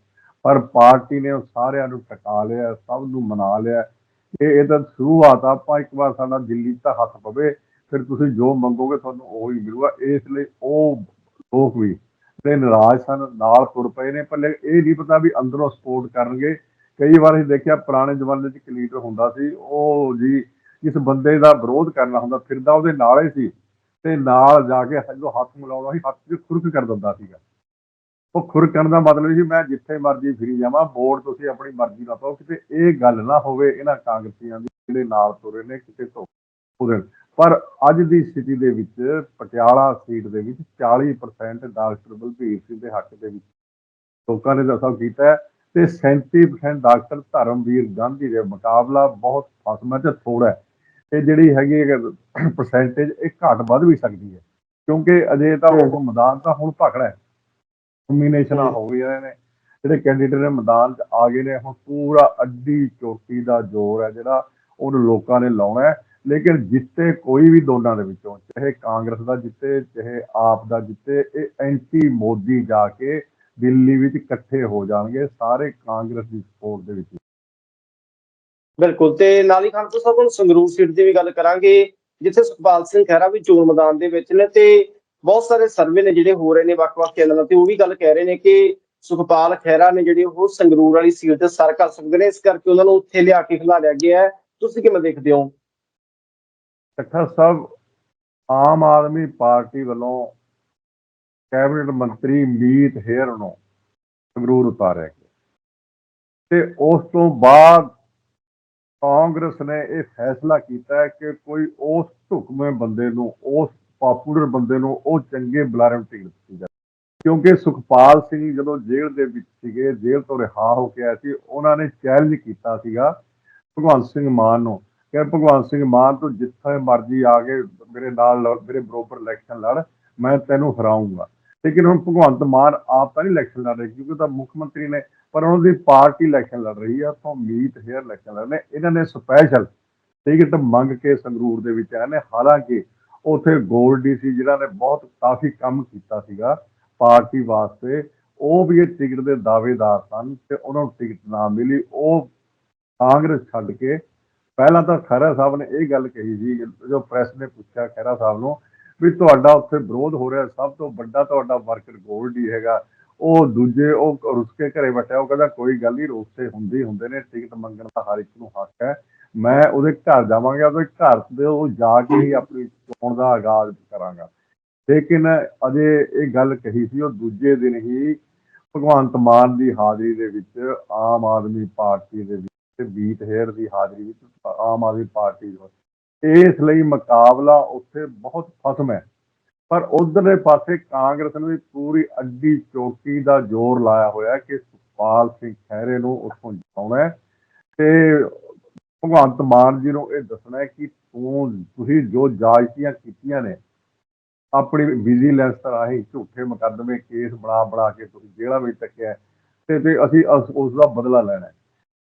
ਪਰ ਪਾਰਟੀ ਨੇ ਉਹ ਸਾਰਿਆਂ ਨੂੰ ਟਕਾ ਲਿਆ, ਸਭ ਨੂੰ ਮਨਾ ਲਿਆ। ਇਹ ਇਹ ਤਾਂ ਸ਼ੁਰੂਆਤ ਆਪਾਂ ਇੱਕ ਵਾਰ ਸਾਡਾ ਦਿੱਲੀ ਤਾਂ ਹੱਥ ਪਵੇ, ਫਿਰ ਤੁਸੀਂ ਜੋ ਮੰਗੋਗੇ ਤੁਹਾਨੂੰ ਉਹ ਹੀ ਮਿਲੂਗਾ। ਇਸ ਲਈ ਉਹ ਲੋਕ ਵੀ ਤੇ ਨਾਰਾਜ਼ ਸਨ, ਨਾਲ ਤੁਰ ਪਏ ਨੇ, ਪਰ ਇਹ ਨਹੀਂ ਪਤਾ ਵੀ ਅੰਦਰੋਂ ਸਪੋਰਟ ਕਰਨਗੇ। ਕਈ ਵਾਰ ਅਸੀਂ ਦੇਖਿਆ ਪੁਰਾਣੇ ਜ਼ਮਾਨੇ 'ਚ ਇੱਕ ਲੀਡਰ ਹੁੰਦਾ ਸੀ, ਉਹ ਜੀ ਇਸ ਬੰਦੇ ਦਾ ਵਿਰੋਧ ਕਰਨਾ ਹੁੰਦਾ, ਫਿਰਦਾ ਉਹਦੇ ਨਾਲ ਹੀ ਸੀ, ਤੇ ਨਾਲ ਜਾ ਕੇ ਜਦੋਂ ਹੱਥ ਮਿਲਾਉਣਾ ਸੀ, ਹੱਥ 'ਚ ਖੁਰਕ ਕਰ ਦਿੰਦਾ ਸੀਗਾ। ਉਹ ਖੁਰਕਣ ਦਾ ਮਤਲਬ ਸੀ, ਮੈਂ ਜਿੱਥੇ ਮਰਜ਼ੀ ਫਿਰੀ ਜਾਵਾਂ ਵੋਟ ਤੁਸੀਂ ਆਪਣੀ ਮਰਜ਼ੀ ਨਾਲ ਪਾਓ, ਕਿਤੇ ਇਹ ਗੱਲ ਨਾ ਹੋਵੇ ਇਹਨਾਂ ਕਾਂਗਰਸੀਆਂ ਦੀ, ਜਿਹੜੇ ਨਾਲ ਤੁਰੇ ਨੇ, ਕਿਤੇ ਤੋਂ ਉਹਦੇ ਪਰ ਅੱਜ ਦੀ ਸਥਿਤੀ ਦੇ ਵਿੱਚ ਪਟਿਆਲਾ ਸੀਟ ਦੇ ਵਿੱਚ 40% ਡਾਕਟਰ ਬਲਬੀਰ ਸਿੰਘ ਦੇ ਹੱਕ ਦੇ ਵਿੱਚ ਲੋਕਾਂ ਨੇ ਦਸਾ ਕੀਤਾ ਹੈ ਤੇ 37% ਡਾਕਟਰ ਧਰਮਵੀਰ ਗਾਂਧੀ ਦੇ ਮੁਕਾਬਲਾ ਬਹੁਤ ਫਸਮਾ ਤੇ ਥੋੜਾ ਹੈ। ਇਹ ਜਿਹੜੀ ਹੈਗੀ ਪਰਸੈਂਟੇਜ ਇਹ ਘੱਟ ਵੱਧ ਵੀ ਸਕਦੀ ਹੈ। ਕਿਉਂਕਿ ਅਜੇ ਤਾਂ ਉਹ ਮੈਦਾਨ ਤਾਂ ਹੁਣ ਭਖੜਾ ਹੈ। ਨੋਮੀਨੇਸ਼ਨਾਂ ਹੋ। ਗਈਆਂ ਨੇ ਜਿਹੜੇ ਕੈਂਡੀਡੇਟ ਨੇ ਮੈਦਾਨ 'ਚ ਆ ਗਏ ਨੇ। ਹੁਣ ਪੂਰਾ ਅੱਡੀ ਚੋਟੀ ਦਾ ਜ਼ੋਰ ਹੈ ਜਿਹੜਾ। ਉਹਨੂੰ ਲੋਕਾਂ ਨੇ ਲਾਉਣਾ ਹੈ। ਲੇਕਿਨ ਜਿੱਤੇ ਕੋਈ ਵੀ ਦੋਨਾਂ ਦੇ ਵਿੱਚੋਂ, ਚਾਹੇ ਕਾਂਗਰਸ ਦਾ ਜਿੱਤੇ, ਚਾਹੇ ਆਪ ਦਾ ਜਿੱਤੇ, ਇਹ ਐਂਟੀ ਮੋਦੀ ਜਾ ਕੇ ਦਿੱਲੀ ਵਿੱਚ ਇਕੱਠੇ ਹੋ ਜਾਣਗੇ ਸਾਰੇ ਕਾਂਗਰਸ ਦੀ ਸਪੋਰਟ ਦੇ ਵਿੱਚ। ਬਿਲਕੁਲ, ਤੇ ਨਾਲ ਹੀ ਖਾਨਪੁਰ ਸਾਹਿਬ, ਹੁਣ ਸੰਗਰੂਰ ਸੀਟ ਦੀ ਵੀ ਗੱਲ ਕਰਾਂਗੇ, ਜਿੱਥੇ ਸੁਖਪਾਲ ਸਿੰਘ ਖਹਿਰਾ ਵੀ ਚੋਣ ਮੈਦਾਨ ਦੇ ਵਿੱਚ ਨੇ, ਤੇ ਬਹੁਤ ਸਾਰੇ ਸਰਵੇ ਨੇ ਜਿਹੜੇ ਹੋ ਰਹੇ ਨੇ ਵੱਖ-ਵੱਖ ਚੈਨਲਾਂ ਤੇ, ਉਹ ਵੀ ਗੱਲ ਕਹਿ ਰਹੇ ਨੇ ਕਿ ਸੁਖਪਾਲ ਖਹਿਰਾ ਨੇ ਜਿਹੜੇ ਉਹ ਸੰਗਰੂਰ ਵਾਲੀ ਸੀਟ ਤੇ ਸਰ ਕਰ ਸਕਦੇ ਨੇ, ਇਸ ਕਰਕੇ ਉਹਨਾਂ ਨੂੰ ਉੱਥੇ ਲਿਆ ਕੇ ਖਿਲਾ ਲਿਆ ਗਿਆ ਤੁਸੀਂ ਕਿਵੇਂ ਦੇਖਦੇ ਹੋ? ਤੱਖਾ ਸਾਹਿਬ ਆਮ ਆਦਮੀ ਪਾਰਟੀ ਵੱਲੋਂ ਕੈਬਨਿਟ ਮੰਤਰੀ ਮੀਤ ਹੇਰ ਨੂੰ ਸੰਗਰੂਰ ਉਤਾਰਿਆ ਗਿਆ। ਤੇ ਉਸ ਤੋਂ ਬਾਅਦ ਕਾਂਗਰਸ ਨੇ ਇਹ ਫੈਸਲਾ ਕੀਤਾ ਕਿ ਕੋਈ ਉਸ ਢੁਕਵੇਂ ਬੰਦੇ ਨੂੰ, ਉਸ ਪਪੂਲਰ ਬੰਦੇ ਨੂੰ ਉਹ ਚੰਗੇ ਬੁਲਾਰੇ ਟਿਕਟ ਦਿੱਤੀ ਜਾਵੇ। ਕਿਉਂਕਿ ਸੁਖਪਾਲ ਸਿੰਘ ਜਦੋਂ ਜੇਲ੍ਹ ਦੇ ਵਿੱਚ ਸੀਗੇ, ਜੇਲ੍ਹ ਤੋਂ ਰਿਹਾ ਹੋ ਕੇ ਆਏ ਸੀ, ਉਹਨਾਂ ਨੇ ਚੈਲੰਜ ਕੀਤਾ ਸੀਗਾ ਭਗਵੰਤ ਸਿੰਘ ਮਾਨ ਨੂੰ। ਕਿ ਭਗਵੰਤ ਸਿੰਘ ਮਾਨ ਤੋਂ ਜਿੱਥੇ ਮਰਜ਼ੀ ਆ ਕੇ ਮੇਰੇ ਨਾਲ ਮੇਰੇ ਬਰੋਬਰ ਇਲੈਕਸ਼ਨ ਲੜ, ਮੈਂ ਤੈਨੂੰ ਹਰਾਊਂਗਾ। ਲੇਕਿਨ ਹੁਣ ਭਗਵੰਤ ਮਾਨ ਆਪ ਤਾਂ ਨਹੀਂ ਇਲੈਕਸ਼ਨ ਲੜ ਰਹੇ, ਕਿਉਂਕਿ ਤਾਂ ਮੁੱਖ ਮੰਤਰੀ ਨੇ, ਪਰ ਉਹਨਾਂ ਦੀ ਪਾਰਟੀ ਇਲੈਕਸ਼ਨ ਲੜ ਰਹੀ ਆ ਤੋਂ ਮੀਤ ਹੇਅਰ ਇਲੈਕਸ਼ਨ ਲੜ ਇਹਨਾਂ ਨੇ ਸਪੈਸ਼ਲ ਟਿਕਟ ਮੰਗ ਕੇ ਸੰਗਰੂਰ ਦੇ ਵਿੱਚ ਆਏ ਨੇ। ਹਾਲਾਂਕਿ ਉਥੇ ਗੋਲਡੀ ਸੀ ਜਿਨ੍ਹਾਂ ਨੇ ਬਹੁਤ ਕਾਫੀ ਕੰਮ ਕੀਤਾ ਸੀਗਾ ਪਾਰਟੀ ਵਾਸਤੇ। ਉਹ ਵੀ ਇਹ ਟਿਕਟ ਦੇ ਦਾਅਵੇਦਾਰ ਸਨ ਤੇ ਉਹਨਾਂ ਨੂੰ ਟਿਕਟ ਨਾ ਮਿਲੀ। ਉਹ ਕਾਂਗਰਸ ਛੱਡ ਕੇ ਪਹਿਲਾਂ ਤਾਂ ਖਹਿਰਾ ਸਾਹਿਬ ਨੇ ਇਹ ਗੱਲ ਕਹੀ ਸੀ, ਜੋ ਪ੍ਰੈਸ ਨੇ ਪੁੱਛਿਆ ਖਹਿਰਾ ਸਾਹਿਬ ਨੂੰ ਵੀ ਤੁਹਾਡਾ ਉੱਥੇ ਵਿਰੋਧ ਹੋ ਰਿਹਾ, ਸਭ ਤੋਂ ਵੱਡਾ ਤੁਹਾਡਾ ਵਰਕਰ ਗੋਲਡੀ ਹੈਗਾ। ਉਹ ਦੂਜੇ, ਉਹ ਰੁੱਸ ਕੇ ਘਰੇ ਬੈਠਾ ਉਹ ਕਹਿੰਦਾ ਕੋਈ ਗੱਲ ਨਹੀਂ, ਰੋਸੇ ਹੁੰਦੇ ਹੁੰਦੇ ਨੇ ਟਿਕਟ ਮੰਗਣ ਦਾ ਹਰ ਇੱਕ ਨੂੰ ਹੱਕ ਹੈ। ਮੈਂ ਉਹਦੇ ਘਰ ਜਾਵਾਂਗਾ, ਉਹਦੇ ਘਰ ਦੇ ਉਹ ਜਾ ਕੇ ਹੀ ਆਪਣੀ ਚੋਣ ਦਾ ਆਗਾਜ਼ ਕਰਾਂਗਾ। ਲੇਕਿਨ ਅਜੇ ਇਹ ਗੱਲ ਕਹੀ ਸੀ, ਉਹ ਦੂਜੇ ਦਿਨ ਹੀ ਭਗਵੰਤ ਮਾਨ ਦੀ ਹਾਜ਼ਰੀ ਦੇ ਵਿੱਚ ਆਮ ਆਦਮੀ ਪਾਰਟੀ ਦੇ ਤੇ ਬੀਤ ਹੇਅਰ ਦੀ ਹਾਜ਼ਰੀ ਵਿੱਚ ਆਮ ਆਦਮੀ ਪਾਰਟੀ ਦੇ ਇਸ ਲਈ ਮੁਕਾਬਲਾ ਉੱਥੇ ਬਹੁਤ ਫਸਮ ਹੈ। ਪਰ ਉਧਰਲੇ ਪਾਸੇ ਕਾਂਗਰਸ ਨੇ ਵੀ ਪੂਰੀ ਅੱਡੀ ਚੌਕੀ ਦਾ ਜ਼ੋਰ ਲਾਇਆ ਹੋਇਆ ਕਿ ਸੁਖਪਾਲ ਸਿੰਘ ਖਹਿਰੇ ਨੂੰ ਉੱਥੋਂ ਜਿਤਾਉਣਾ ਤੇ ਭਗਵੰਤ ਮਾਨ ਜੀ ਨੂੰ ਇਹ ਦੱਸਣਾ ਹੈ ਕਿ ਤੂੰ, ਤੁਸੀਂ ਜੋ ਜਾਇਜ਼ੀਆਂ ਕੀਤੀਆਂ ਨੇ, ਆਪਣੀ ਵਿਜੀਲੈਂਸ ਰਾਹੀਂ ਝੂਠੇ ਮੁਕੱਦਮੇ, ਕੇਸ ਬਣਾ ਬਣਾ ਕੇ ਤੁਸੀਂ ਜੇਲ੍ਹਾਂ ਵਿੱਚ ਟੱਕਿਆ ਤੇ ਤੇ ਅਸੀਂ ਉਸ ਦਾ ਬਦਲਾ ਲੈਣਾ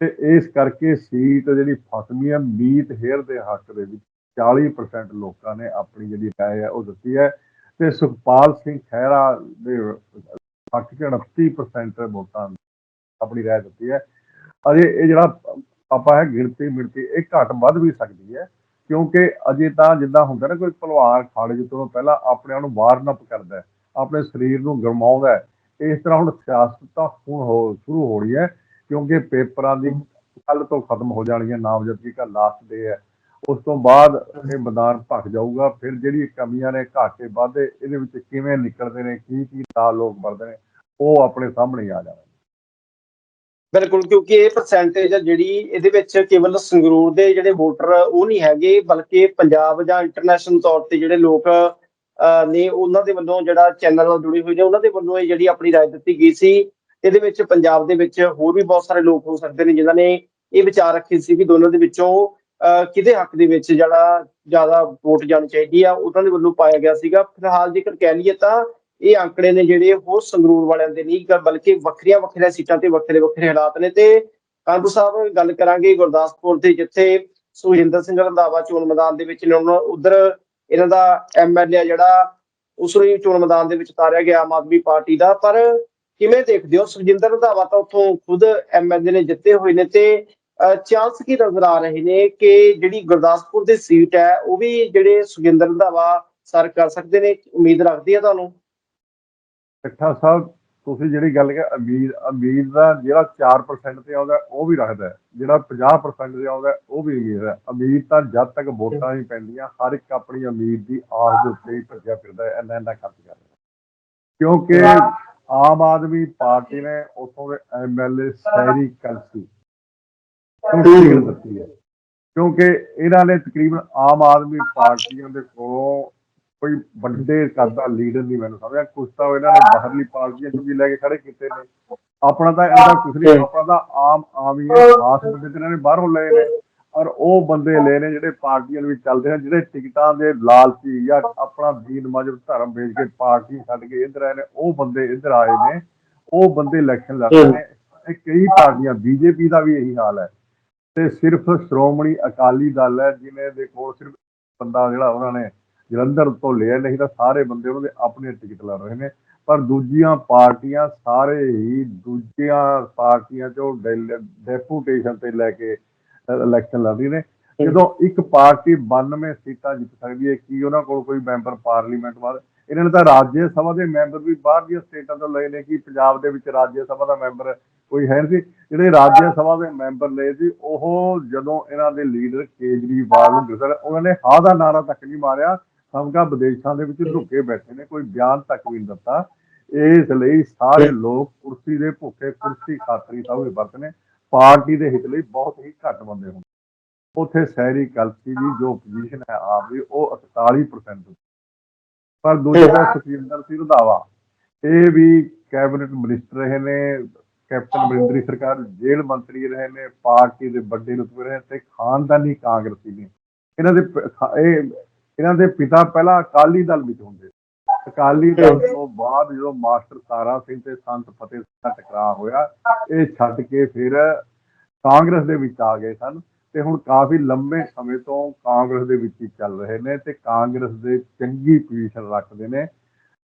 ਤੇ ਇਸ ਕਰਕੇ ਸੀਟ ਜਿਹੜੀ ਫਸਵੀਂ ਹੈ ਮੀਤ ਹੇਰ ਦੇ ਹੱਕ ਦੇ ਵਿੱਚ 40% ਲੋਕਾਂ ਨੇ ਆਪਣੀ ਜਿਹੜੀ ਰਾਏ ਹੈ ਉਹ ਦਿੱਤੀ ਹੈ। ਤੇ ਸੁਖਪਾਲ ਸਿੰਘ ਖਹਿਰਾ ਦੇ ਹੱਕ 'ਚ 29% ਵੋਟਾਂ ਆਪਣੀ ਰਾਏ ਦਿੱਤੀ ਹੈ। ਅਜੇ ਇਹ ਜਿਹੜਾ ਆਪਾਂ ਹੈ ਗਿਣਤੀ ਮਿਣਤੀ, ਇਹ ਘੱਟ ਵੱਧ ਵੀ ਸਕਦੀ ਹੈ, ਕਿਉਂਕਿ ਅਜੇ ਤਾਂ ਜਿੱਦਾਂ ਹੁੰਦਾ ਨਾ, ਕੋਈ ਭਲਵਾਨ ਖਾੜੇ ਤੋਂ ਪਹਿਲਾਂ ਆਪਣੇ ਆਪ ਨੂੰ ਵਾਰਨ ਅਪ ਕਰਦਾ ਹੈ, ਆਪਣੇ ਸਰੀਰ ਨੂੰ ਗਰਮਾਉਂਦਾ ਹੈ। ਇਸ ਤਰ੍ਹਾਂ ਹੁਣ ਸਿਆਸਤ ਤਾਂ ਹੁਣ ਹੋ, ਸ਼ੁਰੂ ਹੋ ਰਹੀ ਹੈ। ਕਿਉਂਕਿ ਪੇਪਰਾਂ ਦੀ ਕੱਲ ਤੋਂ ਖਤਮ ਹੋ ਜਾਣਗੀਆਂ ਨਾਮਜ਼ਦਗੀ ਦਾ ਲਾਸਟ ਡੇ ਹੈ। ਉਸ ਤੋਂ ਬਾਅਦ ਇਹ ਮੈਦਾਨ ਭਖ ਜਾਊਗਾ। ਫਿਰ ਜਿਹੜੀ ਕਮੀਆਂ ਨੇ ਘਾਟੇ ਵਾਧੇ ਇਹਦੇ ਵਿੱਚ ਕਿਵੇਂ ਨਿਕਲਦੇ ਨੇ ਕੀ ਕੀ ਨਾਲ ਲੋਕ ਵਰਦੇ ਨੇ ਉਹ ਆਪਣੇ ਸਾਹਮਣੇ ਆ ਜਾਣਾ ਬਿਲਕੁਲ ਕਿਉਂਕਿ ਇਹ ਪਰਸੈਂਟੇਜ ਆ ਜਿਹੜੀ ਇਹਦੇ ਵਿੱਚ ਕੇਵਲ ਸੰਗਰੂਰ ਦੇ ਜਿਹੜੇ ਵੋਟਰ ਉਹ ਨਹੀਂ ਹੈਗੇ ਬਲਕਿ ਪੰਜਾਬ ਜਾਂ ਇੰਟਰਨੈਸ਼ਨਲ ਤੌਰ ਤੇ ਜਿਹੜੇ ਲੋਕ ਅਹ, ਨੇ ਉਹਨਾਂ ਦੇ ਵੱਲੋਂ ਜਿਹੜਾ ਚੈਨਲ ਨਾਲ ਜੁੜੇ ਹੋਏ ਨੇ ਉਹਨਾਂ ਦੇ ਵੱਲੋਂ ਇਹ ਜਿਹੜੀ ਆਪਣੀ ਰਾਏ ਦਿੱਤੀ ਗਈ ਸੀ ਇਹਦੇ ਵਿੱਚ ਪੰਜਾਬ ਦੇ ਵਿੱਚ ਹੋਰ ਵੀ ਬਹੁਤ ਸਾਰੇ ਲੋਕ ਹੋ ਸਕਦੇ ਨੇ ਜਿਨ੍ਹਾਂ ਨੇ ਇਹ ਵਿਚਾਰ ਰੱਖੇ ਸੀ ਕਿ ਦੋਨਾਂ ਦੇ ਵਿੱਚੋਂ ਕਿਹਦੇ ਹੱਕ ਦੇ ਵਿੱਚ ਜਿਹੜਾ ਜ਼ਿਆਦਾ ਵੋਟ ਜਾਣੀ ਚਾਹੀਦੀ ਆ, ਉਹਨਾਂ ਦੇ ਵੱਲੋਂ ਪਾਇਆ ਗਿਆ ਸੀਗਾ। ਫਿਲਹਾਲ ਜੇਕਰ ਕਹਿ ਲਈਏ ਤਾਂ ਇਹ ਅੰਕੜੇ ਨੇ ਜਿਹੜੇ ਉਹ ਸੰਗਰੂਰ ਵਾਲਿਆਂ ਦੇ ਨਹੀਂ ਬਲਕਿ ਵੱਖਰੀਆਂ ਵੱਖਰੀਆਂ ਸੀਟਾਂ ਤੇ ਵੱਖਰੇ ਵੱਖਰੇ ਹਾਲਾਤ ਨੇ ਤੇ ਕਾਂਗੂ ਸਾਹਿਬ ਗੱਲ ਕਰਾਂਗੇ ਗੁਰਦਾਸਪੁਰ ਦੇ ਜਿੱਥੇ ਸੁਖਜਿੰਦਰ ਸਿੰਘ ਰੰਧਾਵਾ ਚੋਣ ਮੈਦਾਨ ਦੇ ਵਿੱਚ ਨੇ। ਉਹਨਾਂ ਉਧਰ ਇਹਨਾਂ ਦਾ ਐਮਐਲਏ ਜਿਹੜਾ ਉਸ ਨੂੰ ਹੀ ਚੋਣ ਮੈਦਾਨ ਦੇ ਵਿੱਚ ਉਤਾਰਿਆ ਗਿਆ ਆਮ ਆਦਮੀ ਪਾਰਟੀ ਦਾ। ਪਰ ਕਿਵੇਂ ਦੇਖਦੇ ਹੋ? ਸੁਖਜਿੰਦਰ ਰੰਧਾਵਾ ਤਾਂ ਉੱਥੋਂ ਖੁਦ ਐਮਐਲਏ ਨੇ ਜਿੱਤੇ ਹੋਏ ਨੇ ਤੇ ਚਾਂਸ ਕੀ ਨਜ਼ਰ ਆ ਰਹੇ ਨੇ ਕਿ ਜਿਹੜੀ ਗੁਰਦਾਸਪੁਰ ਦੀ ਸੀਟ ਹੈ, ਉਹ ਵੀ ਜਿਹੜੇ ਸੁਖਜਿੰਦਰ ਰੰਧਾਵਾ ਸਰ ਕਰ ਸਕਦੇ ਨੇ? ਉਮੀਦ ਰੱਖਦੀ ਹੈ ਤੁਹਾਨੂੰ? ਇਕੱਠਾ ਸਾਹਿਬ, ਤੁਸੀਂ ਜਿਹੜੀ ਗੱਲ ਕਿ ਅਮੀਰ ਅਮੀਰ ਦਾ ਜਿਹੜਾ 4% ਤੇ ਆਉਂਦਾ, ਉਹ ਵੀ ਰੱਖਦਾ ਜਿਹੜਾ 50% ਤੇ ਆਉਂਦਾ, ਉਹ ਵੀ ਅਮੀਰ ਹੈ। ਅਮੀਰ ਤਾਂ ਜਦ ਤੱਕ ਵੋਟਾਂ ਹੀ ਪੈਂਦੀਆਂ, ਹਰ ਇੱਕ ਆਪਣੀ ਅਮੀਰ ਦੀ ਆਸ ਦੇ ਉੱਤੇ ਹੀ ਭੱਜਿਆ ਫਿਰਦਾ ਹੈ, ਇੰਨਾ ਖਰਚ ਕਰ ਕਿਉਂਕਿ ਆਮ ਆਦਮੀ ਪਾਰਟੀ ਨੇ ਉਥੋਂ ਦੇ ਐਮਐਲਏ ਸੈਰੀ ਕਲਸੀ ਨੂੰ ਦਿੱਤੀ ਹੈ। ਕਿਉਂਕਿ ਇਹਨਾਂ ਨੇ ਤਕਰੀਬਨ ਆਮ ਆਦਮੀ ਪਾਰਟੀਆਂ ਦੇ ਕੋਲੋਂ ਕੋਈ ਵੱਡੇ ਕਰਦਾ ਲੀਡਰ ਨਹੀਂ ਮੈਨੂੰ ਸਮਝਿਆ। ਕੁਛ ਤਾਂ ਇਹਨਾਂ ਨੇ ਬਾਹਰਲੀ ਪਾਰਟੀਆਂ ਤੋਂ ਵੀ ਲੈ ਕੇ ਖੜੇ ਕੀਤੇ ਨੇ। ਆਪਣਾ ਤਾਂ ਇਹਦਾ ਕੁਛ ਨਹੀਂ, ਆਪਣਾ ਤਾਂ ਆਮ ਆਮ ਹੀ ਹੈ ਖਾਸ ਬੰਦੇ ਤੇ ਇਹਨਾਂ ਨੇ ਬਾਹਰੋਂ ਲਏ ਨੇ। ਔਰ ਉਹ ਬੰਦੇ ਲਏ ਨੇ ਜਿਹੜੇ ਪਾਰਟੀਆਂ ਵਿੱਚ ਚੱਲਦੇ ਨੇ ਜਿਹੜੇ ਟਿਕਟਾਂ ਦੇ ਲਾਲਚੀ ਜਾਂ ਆਪਣਾ ਦੀਨ ਮਜਬ ਧਰਮ ਵੇਚ ਕੇ ਪਾਰਟੀ ਛੱਡ ਕੇ ਇੱਧਰ ਆਏ ਨੇ, ਉਹ ਬੰਦੇ ਇੱਧਰ ਆਏ ਨੇ, ਉਹ ਬੰਦੇ ਇਲੈਕਸ਼ਨ ਲੜਦੇ ਨੇ। ਇਹ ਕਈ ਪਾਰਟੀਆਂ, ਬੀਜੇਪੀ ਦਾ ਵੀ ਇਹੀ ਹਾਲ ਹੈ। ਤੇ ਸਿਰਫ ਸ਼੍ਰੋਮਣੀ ਅਕਾਲੀ ਦਲ ਹੈ, ਜਿਨੇ ਦੇ ਕੋਲ ਸਿਰਫ ਬੰਦਾ ਜਿਹੜਾ ਉਹਨਾਂ ਨੇ ਜਲੰਧਰ ਤੋਂ ਲਿਆ ਨਹੀਂ ਤਾਂ ਸਾਰੇ ਬੰਦੇ ਉਹਨਾਂ ਦੇ ਆਪਣੇ ਟਿਕਟ ਲੜ ਰਹੇ ਨੇ। ਪਰ ਦੂਜੀਆਂ ਪਾਰਟੀਆਂ ਸਾਰੇ ਹੀ ਦੂਜੀਆਂ ਪਾਰਟੀਆਂ ਚੋਂ ਡੈਪੂਟੇਸ਼ਨ ਤੇ ਲੈ ਕੇ ਇਲੈਕਸ਼ਨ ਲੜ ਰਹੀ ਨੇ। ਜਦੋਂ ਇੱਕ ਪਾਰਟੀ 92 ਸੀਟਾਂ ਜਿੱਤ ਸਕਦੀ ਹੈ ਕੀ ਉਹਨਾਂ ਕੋਲ ਕੋਈ ਮੈਂਬਰ ਪਾਰਲੀਮੈਂਟ ਵਾਲਾ ਇਹਨਾਂ ਨੇ ਤਾਂ ਰਾਜ ਸਭਾ ਦੇ ਮੈਂਬਰ ਵੀ ਬਾਹਰ ਦੀਆਂ ਸਟੇਟਾਂ ਤੋਂ ਲਏ ਨੇ ਕਿ ਪੰਜਾਬ ਦੇ ਵਿੱਚ ਰਾਜ ਸਭਾ ਦਾ ਮੈਂਬਰ ਕੋਈ ਹੈ ਨਹੀਂ ਸੀ। ਜਿਹੜੇ ਰਾਜ ਸਭਾ ਦੇ ਮੈਂਬਰ ਲਏ ਸੀ ਉਹ ਜਦੋਂ ਇਹਨਾਂ ਦੇ ਲੀਡਰ ਕੇਜਰੀਵਾਲ ਨੂੰ ਦਿਸਣ ਉਹਨਾਂ ਨੇ ਹਾਂ ਦਾ ਨਾਰਾ ਤੱਕ ਨਹੀਂ ਮਾਰਿਆ। ਸਮਕਾ ਵਿਦੇਸ਼ਾਂ ਦੇ ਵਿੱਚ ਲੁਕੇ ਬੈਠੇ ਨੇ ਕੋਈ ਬਿਆਨ ਤੱਕ ਵੀ ਨਹੀਂ ਦਿੱਤਾ। ਇਸ ਲਈ ਸਾਰੇ ਲੋਕ ਕੁਰਸੀ ਦੇ ਭੁੱਖੇ ਕੁਰਸੀ ਖਾਤਰੀ ਸਭ ਵਰਤ ਨੇ। ਪਾਰਟੀ ਦੇ ਹਿੱਤ ਲਈ ਬਹੁਤ ਹੀ ਘੱਟ ਬੰਦੇ ਹੁੰਦੇ ਉੱਥੇ ਸੈਰੀ ਕਲਸੀ ਦੀ ਜੋ ਪੋਜੀਸ਼ਨ ਹੈ ਆਪ ਦੀ ਉਹ 41% ਪਰ ਦੂਜੇ ਪਾਸੇ ਸੁਖਿੰਦਰ ਸਿੰਘ ਰੰਧਾਵਾ। ਇਹ ਵੀ ਕੈਬਨਿਟ ਮਿਨਿਸਟਰ ਰਹੇ ਨੇ ਕੈਪਟਨ ਅਮਰਿੰਦਰੀ ਸਰਕਾਰ ਜੇਲ੍ਹ ਮੰਤਰੀ ਰਹੇ ਨੇ ਪਾਰਟੀ ਦੇ ਵੱਡੇ ਰੁਤਬੇ ਰਹੇ ਤੇ ਖਾਨਦਾਨੀ ਕਾਂਗਰਸੀ ਨੇ। ਇਹਨਾਂ ਦੇ ਇਹ ਇਹਨਾਂ ਦੇ ਪਿਤਾ ਪਹਿਲਾਂ ਅਕਾਲੀ ਦਲ ਵਿੱਚ ਹੁੰਦੇ। ਅਕਾਲੀ ਦਲ ਤੋਂ ਬਾਅਦ ਜਦੋਂ ਮਾਸਟਰ ਤਾਰਾ ਸਿੰਘ ਤੇ ਸੰਤ ਫਤਿਹ ਸਿੰਘ ਦਾ ਟਕਰਾਅ ਹੋਇਆ ਇਹ ਛੱਡ ਕੇ ਫਿਰ ਕਾਂਗਰਸ ਦੇ ਵਿੱਚ ਆ ਗਏ ਸਨ ਤੇ ਹੁਣ ਕਾਫੀ ਲੰਬੇ ਸਮੇਂ ਤੋਂ ਕਾਂਗਰਸ ਦੇ ਵਿੱਚ ਹੀ ਚੱਲ ਰਹੇ ਨੇ ਤੇ ਕਾਂਗਰਸ ਦੇ ਚੰਗੀ ਪੋਜੀਸ਼ਨ ਰੱਖਦੇ ਨੇ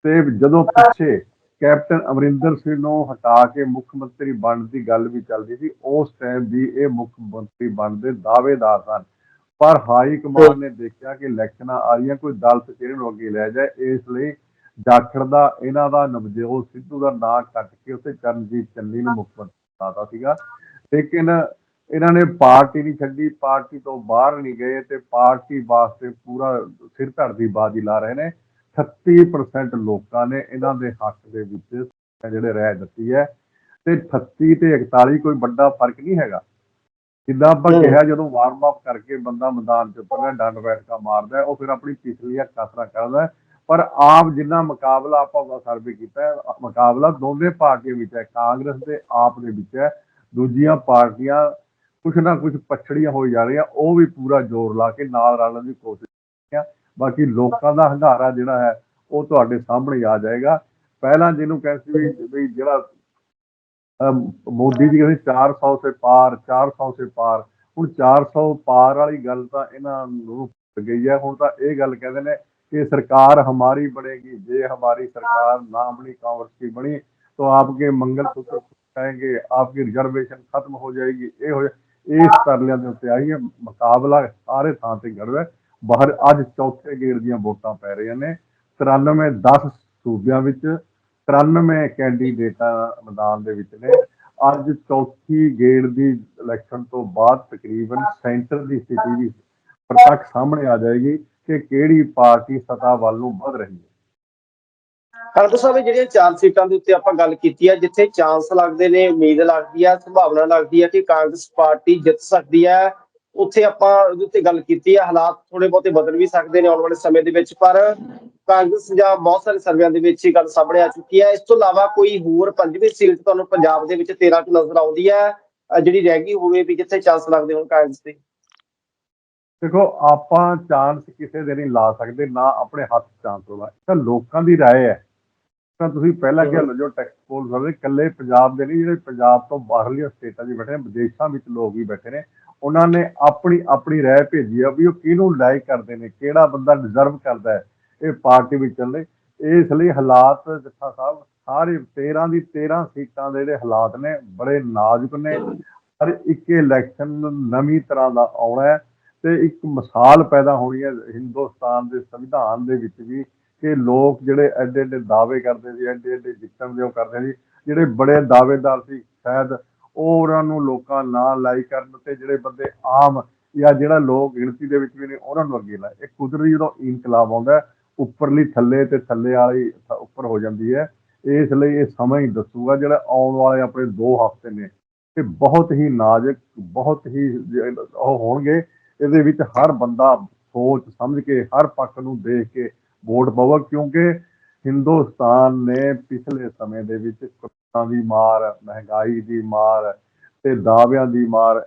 ਤੇ ਜਦੋਂ ਪਿੱਛੇ ਕੈਪਟਨ ਅਮਰਿੰਦਰ ਸਿੰਘ ਨੂੰ ਹਟਾ ਕੇ ਮੁੱਖ ਮੰਤਰੀ ਬਣਨ ਦੀ ਗੱਲ ਵੀ ਚੱਲਦੀ ਸੀ ਉਸ ਟਾਈਮ ਵੀ ਇਹ ਮੁੱਖ ਮੰਤਰੀ ਬਣਨ ਦੇ ਦਾਅਵੇਦਾਰ ਸਨ। ਪਰ ਹਾਈ ਕਮਾਂਡ ਨੇ ਦੇਖਿਆ ਕਿ ਇਲੈਕਸ਼ਨਾਂ ਆ ਰਹੀਆਂ ਕੋਈ ਦਲ ਚਿਹਰੇ ਨੂੰ ਅੱਗੇ ਲੈ ਜਾਏ ਇਸ ਲਈ ਜਾਖੜ ਦਾ ਇਹਨਾਂ ਦਾ ਨਵਜੋਤ ਸਿੱਧੂ ਦਾ ਨਾਂ ਕੱਟ ਕੇ ਉੱਤੇ ਚਰਨਜੀਤ ਚੰਨੀ ਨੂੰ ਮੁੱਖ ਮੰਤਰੀ ਬਣਾਤਾ ਸੀਗਾ ਲੇਕਿਨ ਇਹਨਾਂ ਨੇ ਪਾਰਟੀ ਨਹੀਂ ਛੱਡੀ ਪਾਰਟੀ ਤੋਂ ਬਾਹਰ ਨਹੀਂ ਗਏ ਤੇ ਪਾਰਟੀ ਵਾਸਤੇ ਪੂਰਾ ਸਿਰ ਧੜ ਦੀ ਬਾਜੀ ਲਾ ਰਹੇ ਨੇ 38% ਲੋਕਾਂ ਨੇ ਇਹਨਾਂ ਦੇ ਹੱਕ ਦੇ ਵਿੱਚ ਜਿਹੜੇ ਰਾਏ ਦਿੱਤੀ ਹੈ ਤੇ 38 ਤੇ 41 ਕੋਈ ਵੱਡਾ ਫ਼ਰਕ ਨਹੀਂ ਹੈਗਾ ਜਿੱਦਾਂ ਆਪਾਂ। ਕਿਹਾ ਜਦੋਂ ਵਾਰਮ ਅਪ ਕਰਕੇ ਬੰਦਾ ਮੈਦਾਨ 'ਚ ਉਤਰਦਾ ਡੰਡ ਬੈਠਕਾ ਮਾਰਦਾ ਉਹ ਫਿਰ ਆਪਣੀ ਪਿਛਲੀਆਂ ਕਸਰਾਂ ਕਰਦਾ। ਪਰ ਆਪ ਜਿੰਨਾ ਮੁਕਾਬਲਾ ਆਪਾਂ ਸਰਵੇ ਕੀਤਾ ਮੁਕਾਬਲਾ ਦੋਵੇਂ ਪਾਰਟੀਆਂ ਵਿੱਚ ਹੈ, ਕਾਂਗਰਸ ਤੇ ਆਪ ਦੇ ਵਿੱਚ ਹੈ, ਦੂਜੀਆਂ ਪਾਰਟੀਆਂ ਕੁਛ ਨਾ ਕੁਛ ਪਛੜੀਆਂ ਹੋ ਜਾ ਰਹੀਆਂ, ਉਹ ਵੀ ਪੂਰਾ ਜ਼ੋਰ ਲਾ ਕੇ ਨਾਲ ਰਲਣ ਦੀ ਕੋਸ਼ਿਸ਼ ਕਰ ਰਹੀਆਂ, ਬਾਕੀ ਲੋਕਾਂ ਦਾ ਹੰਗਾਰਾ ਜਿਹੜਾ ਹੈ, ਉਹ ਤੁਹਾਡੇ ਸਾਹਮਣੇ ਆ ਜਾਏਗਾ। ਪਹਿਲਾਂ ਜਿਹਨੂੰ ਕਹਿੰਦੇ ਸੀ ਵੀ- ਜਿਹੜਾ ਮੋਦੀ ਜੀ ਕਹਿੰਦੇ 400 ਸੇ ਪਾਰ 400 ਸੇ ਪਾਰ, ਹੁਣ 400 ਪਾਰ ਵਾਲੀ ਗੱਲ ਤਾਂ ਇਹਨਾਂ ਨੂੰ ਗਈ ਹੈ, ਹੁਣ ਤਾਂ ਇਹ ਗੱਲ ਕਹਿੰਦੇ ਨੇ कि सरकार हमारी बनेगी ये हमारी सरकार नामनी कांग्रेस की बनी तो आपके मंगल सूत्र ਜਾਏਗੇ ਆਪਕੀ ਰਿਜ਼ਰਵੇਸ਼ਨ ਖਤਮ ਹੋ ਜਾਏਗੀ। ਇਹ ਹੋ ਇਸ ਤਰਲਿਆਂ ਦੇ ਉੱਤੇ ਆਈ ਹੈ ਮੁਕਾਬਲਾ ਸਾਰੇ ਥਾਂ ਤੇ ਗੜਵਾ ਬਾਹਰ ਅੱਜ ਚੌਥੇ ਗੇੜ ਦੀਆਂ ਵੋਟਾਂ ਪੈ ਰਹੀਆਂ ਨੇ। 93 10 ਸੂਬਿਆਂ ਵਿੱਚ 93 ਕੈਂਡੀਡੇਟਾਂ ਮੈਦਾਨ ਦੇ ਵਿੱਚ ਨੇ। ਅੱਜ ਚੌਥੀ ਗੇੜ ਦੀ ਇਲੈਕਸ਼ਨ ਤੋਂ ਬਾਅਦ ਤਕਰੀਬਨ ਸੈਂਟਰ ਦੀ ਸਥਿਤੀ ਵੀ ਪ੍ਰਤੱਖ ਸਾਹਮਣੇ ਆ ਜਾਏਗੀ। ਕਿ ਕਿਹੜੀ ਪਾਰਟੀ ਸਤਾ ਵੱਲ ਨੂੰ ਵਧ ਰਹੀ ਹੈ। ਖਾਲਸਾ ਸਾਹਿਬ ਜਿਹੜੀਆਂ ਚਾਰ ਸੀਟਾਂ ਦੇ ਉੱਤੇ ਆਪਾਂ ਗੱਲ ਕੀਤੀ ਹੈ ਜਿੱਥੇ ਚਾਂਸ ਲੱਗਦੇ ਨੇ, ਉਮੀਦ ਲੱਗਦੀ ਹੈ ਸੰਭਾਵਨਾ ਲੱਗਦੀ ਹੈ ਕਿ ਕਾਂਗਰਸ ਪਾਰਟੀ ਜਿੱਤ ਸਕਦੀ ਹੈ ਉੱਥੇ ਆਪਾਂ ਉਹਦੇ ਉੱਤੇ ਗੱਲ ਕੀਤੀ ਹੈ ਹਾਲਾਤ ਥੋੜੇ ਬਹੁਤੇ ਬਦਲ ਵੀ ਸਕਦੇ ਨੇ ਆਉਣ ਵਾਲੇ ਸਮੇਂ ਦੇ ਵਿੱਚ, ਪਰ ਕਾਂਗਰਸ ਜਾਂ ਬਹੁਤ ਸਾਰੇ ਸਰਵਿਆਂ ਦੇ ਵਿੱਚ ਇਹ ਗੱਲ ਸਾਹਮਣੇ ਆ ਚੁੱਕੀ ਹੈ ਇਸ ਤੋਂ ਇਲਾਵਾ ਕੋਈ ਹੋਰ ਪੰਜਵੀਂ ਸੀਟ ਤੁਹਾਨੂੰ ਪੰਜਾਬ ਦੇ ਵਿੱਚ 13 ਚ ਨਜ਼ਰ ਆਉਂਦੀ ਹੈ ਜਿਹੜੀ ਰਹਿ ਗਈ ਹੋਵੇ ਵੀ ਜਿੱਥੇ ਚਾਂਸ ਲੱਗਦੇ ਹੋਣ ਕਾਂਗਰਸ ਦੇ। ਦੇਖੋ ਆਪਾਂ ਚਾਂਸ ਕਿਸੇ ਦੇ ਨਹੀਂ ਲਾ ਸਕਦੇ ਨਾ ਆਪਣੇ ਹੱਥ ਚਾਂਸ ਹੋਣਾ ਇਹ ਤਾਂ ਲੋਕਾਂ ਦੀ رائے ਹੈ ਤਾਂ ਤੁਸੀਂ ਪਹਿਲਾਂ ਕਿਹਾ ਜੋ ਟੈਕਸ ਪੋਲ ਸਕਦੇ ਇਕੱਲੇ ਪੰਜਾਬ ਦੇ ਨਹੀਂ ਜਿਹੜੇ ਪੰਜਾਬ ਤੋਂ ਬਾਹਰਲੀਆਂ ਸਟੇਟਾਂ 'ਚ ਬੈਠੇ ਨੇ ਵਿਦੇਸ਼ਾਂ ਵਿੱਚ ਲੋਕ ਵੀ ਬੈਠੇ ਨੇ ਉਹਨਾਂ ਨੇ ਆਪਣੀ ਆਪਣੀ ਰਾਏ ਭੇਜੀ ਆ ਵੀ ਉਹ ਕਿਹਨੂੰ ਲਾਈਕ ਕਰਦੇ ਨੇ ਕਿਹੜਾ ਬੰਦਾ ਡਿਜ਼ਰਵ ਕਰਦਾ ਹੈ ਇਹ ਪਾਰਟੀ ਵਿੱਚ ਚੱਲਣ ਲਈ ਇਸ ਲਈ ਹਾਲਾਤ ਜੱਥਾ ਸਾਹਿਬ ਸਾਰੇ 13 ਦੀ 13 ਸੀਟਾਂ ਦੇ ਜਿਹੜੇ ਹਾਲਾਤ ਨੇ ਬੜੇ ਨਾਜ਼ੁਕ ਨੇ ਹਰ ਇੱਕ ਇਲੈਕਸ਼ਨ ਨਵੀਂ ਤਰ੍ਹਾਂ ਦਾ ਆਉਣਾ ਹੈ ਤੇ ਇੱਕ ਮਿਸਾਲ ਪੈਦਾ ਹੋਣੀ ਹੈ ਹਿੰਦੁਸਤਾਨ ਦੇ ਸੰਵਿਧਾਨ ਦੇ ਵਿੱਚ ਵੀ ਕਿ ਲੋਕ ਜਿਹੜੇ ਐਡੇ ਐਡੇ ਦਾਅਵੇ ਕਰਦੇ ਸੀ, ਐਡੇ ਐਡੇ ਜਿੱਤਣ ਦੇ ਉਹ ਕਰਦੇ ਸੀ। ਜਿਹੜੇ ਬੜੇ ਦਾਅਵੇਦਾਰ ਸੀ, ਸ਼ਾਇਦ ਉਹ ਉਹਨਾਂ ਨੂੰ ਲੋਕਾਂ ਨਾ ਲਾਈ ਕਰਨ ਤੇ ਜਿਹੜੇ ਬੰਦੇ ਆਮ ਜਾਂ ਜਿਹੜਾ ਲੋਕ ਗਿਣਤੀ ਦੇ ਵਿੱਚ ਵੀ ਨੇ, ਉਹਨਾਂ ਨੂੰ ਅੱਗੇ ਲਾਏ। ਇਹ ਕੁਦਰਤੀ ਜਦੋਂ ਇਨਕਲਾਬ ਆਉਂਦਾ ਉੱਪਰਲੀ ਥੱਲੇ ਤੇ ਥੱਲੇ ਵਾਲੀ ਉੱਪਰ ਹੋ ਜਾਂਦੀ ਹੈ। ਇਸ ਲਈ ਇਹ ਸਮਾਂ ਹੀ ਦੱਸੂਗਾ, ਜਿਹੜਾ ਆਉਣ ਵਾਲੇ ਆਪਣੇ 2 ਹਫ਼ਤੇ ਨੇ। ਤੇ ਬਹੁਤ ਹੀ ਨਾਜ਼ੁਕ, ਬਹੁਤ ਹੀ ਉਹ ਹੋਣਗੇ। ਇਹਦੇ ਵਿੱਚ ਹਰ ਬੰਦਾ ਸੋਚ ਸਮਝ ਕੇ, ਹਰ ਪੱਖ ਨੂੰ ਦੇਖ ਕੇ ਵੋਟ ਪਾਵੇ ਕਿਉਂਕਿ ਹਿੰਦੁਸਤਾਨ ਨੇ ਪਿਛਲੇ ਸਮੇਂ ਦੇ ਵਿੱਚ ਕਰੋਨਾ ਦੀ ਮਾਰ, ਮਹਿੰਗਾਈ ਦੀ ਮਾਰ ਤੇ ਦਾਅਵਿਆਂ ਦੀ ਮਾਰ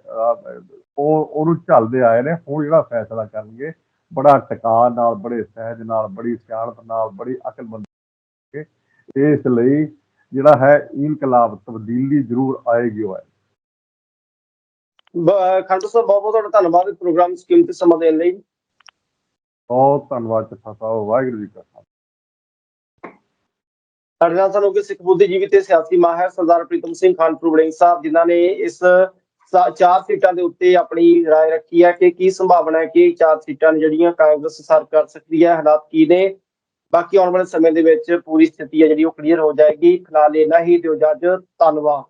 ਉਹ, ਉਹਨੂੰ ਝੱਲਦੇ ਆਏ ਨੇ। ਹੁਣ ਜਿਹੜਾ ਫੈਸਲਾ ਕਰਨਗੇ, ਬੜਾ ਟਿਕਾਅ ਨਾਲ, ਬੜੇ ਸਹਿਜ ਨਾਲ, ਬੜੀ ਸਿਆਣਪ ਨਾਲ, ਬੜੀ ਅਕਲਮੰਦੀ ਇਸ ਲਈ ਜਿਹੜਾ ਹੈ, ਇਨਕਲਾਬ ਤਬਦੀਲੀ ਜ਼ਰੂਰ ਆਏਗੀ ਉਹ। ਹੈ ਖੰਡੂ ਸਾਹਿਬ ਬਹੁਤ ਬਹੁਤ ਤੁਹਾਡਾ ਧੰਨਵਾਦ ਪ੍ਰੋਗਰਾਮ ਸਕੀਮ ਤੇ ਸਮਾਂ ਦੇਣ ਲਈ ਬਹੁਤ ਧੰਨਵਾਦ ਚੱਠਾ ਸਾਹਿਬ ਵਾਹਿਗੁਰੂ ਜੀ ਕਾ ਖਾਲਸਾ ਸਾਡੇ ਨਾਲ ਸਾਨੂੰ ਕਿ ਸਿੱਖ ਬੁੱਧੀਜੀਵੀ ਤੇ ਸਿਆਸੀ ਮਾਹਿਰ ਸਰਦਾਰ ਪ੍ਰੀਤਮ ਸਿੰਘ ਖਾਨਪੁਰ ਵੜਿੰਗ ਸਾਹਿਬ ਜਿਨ੍ਹਾਂ ਨੇ ਇਸ ਸਾ- ਚਾਰ ਸੀਟਾਂ ਦੇ ਉੱਤੇ ਆਪਣੀ رائے ਰੱਖੀ ਹੈ ਕਿ ਕੀ ਸੰਭਾਵਨਾ ਹੈ ਕਿ ਇਹ ਚਾਰ ਸੀਟਾਂ ਨੇ ਜਿਹੜੀਆਂ ਕਾਂਗਰਸ ਸਰ ਕਰ ਸਕਦੀ ਹੈ ਹਾਲਾਤ ਕੀ ਨੇ ਬਾਕੀ ਆਉਣ ਵਾਲੇ ਸਮੇਂ ਦੇ ਵਿੱਚ ਪੂਰੀ ਸਥਿਤੀ ਹੈ ਜਿਹੜੀ ਉਹ ਕਲੀਅਰ ਹੋ ਜਾਏਗੀ ਫਿਲਹਾਲ ਇੰਨਾ ਹੀ ਦਿਓ ਜੱਜ ਧੰਨਵਾਦ